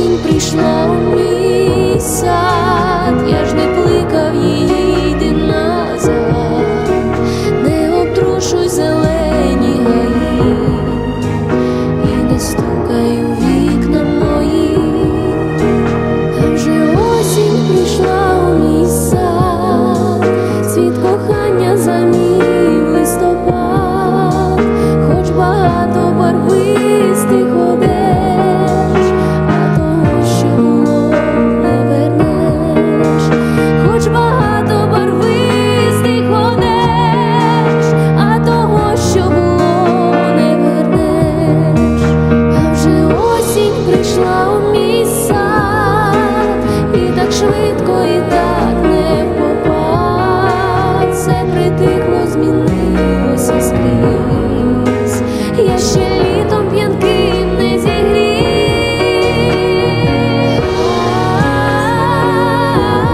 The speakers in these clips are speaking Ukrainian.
осінь прийшла у мій сад, я ж не пликав її. love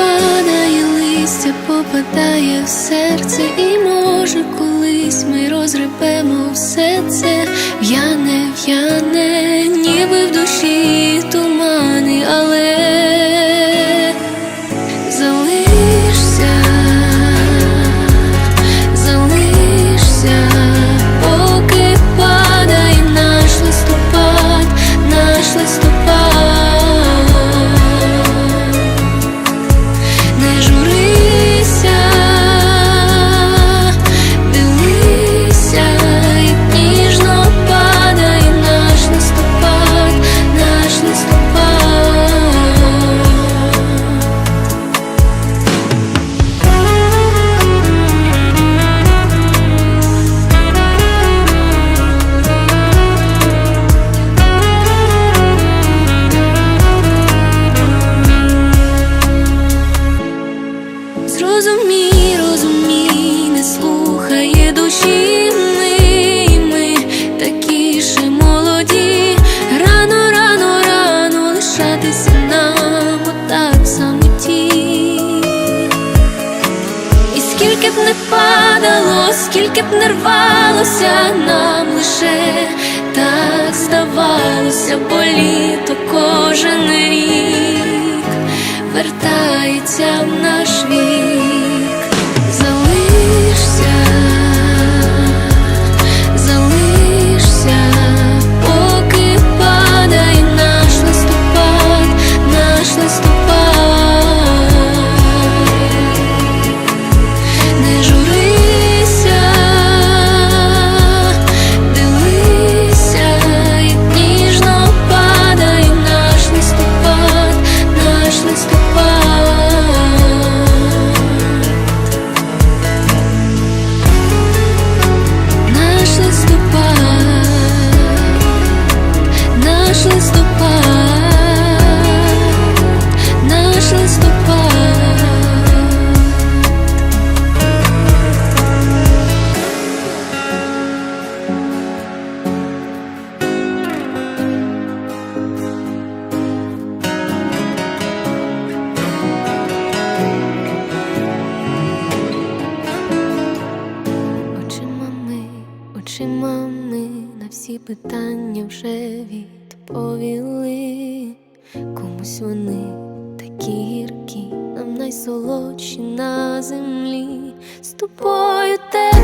падає листя, попадає в серце, і може, колись ми розрипемо все це, в'яне, в'яне, ніби в душі тумани, але. скільки б не рвалося нам лише так здавалося, бо літо кожен рік вертається в наш вік. питання вже відповіли, комусь вони такі гіркі, нам найсолодші на землі з тобою те.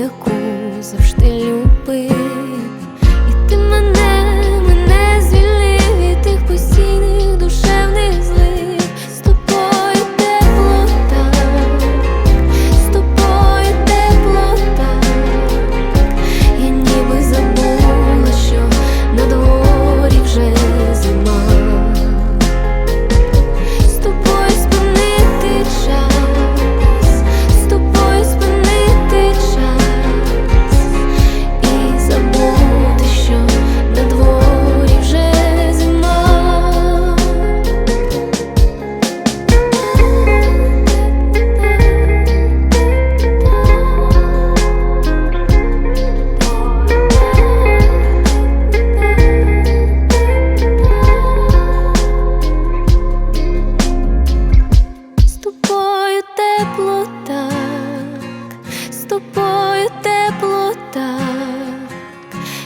яку завжди любив.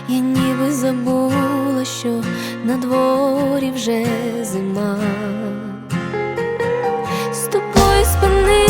я ніби забула, що на дворі вже зима з тобою спини.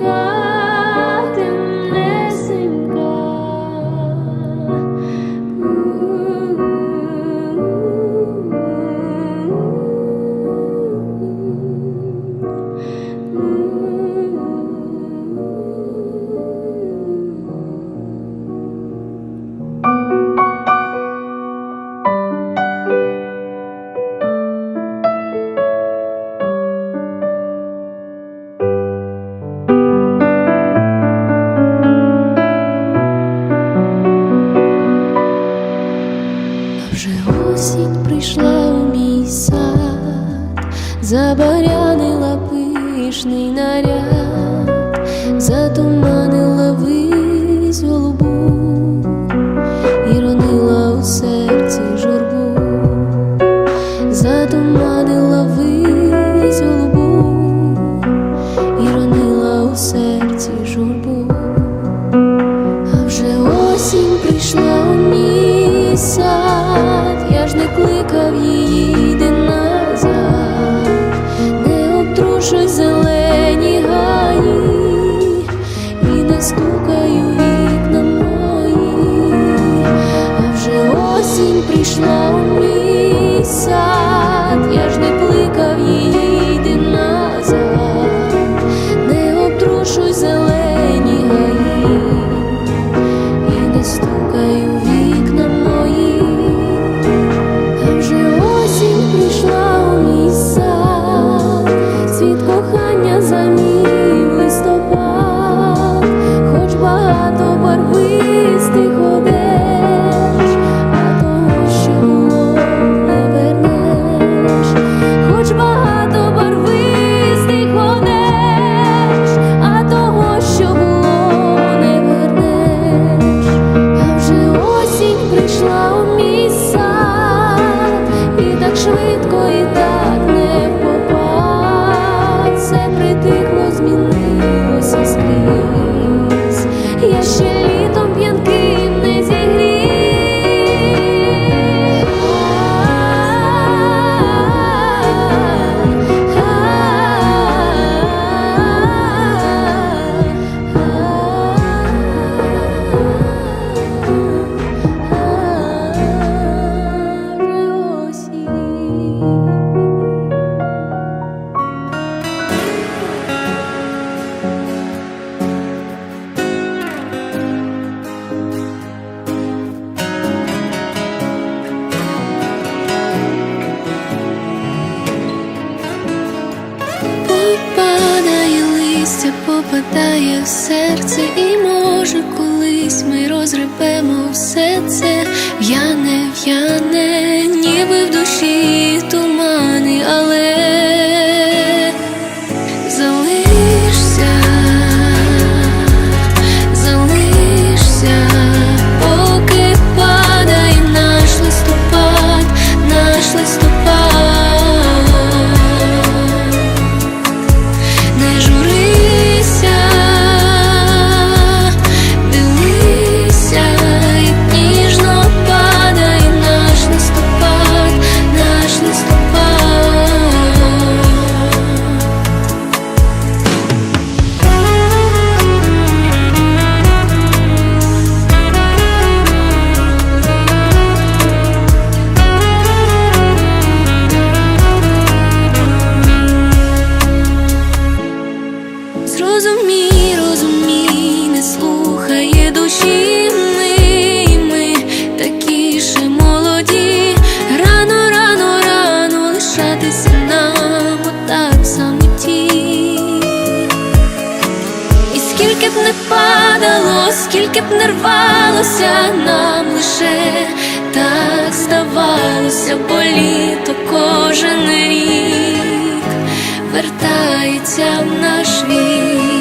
God. inside серце в'яне, в'яне, ніби в душі. скільки б не рвалося нам лише так здавалося, бо літо кожен рік вертається в наш вік.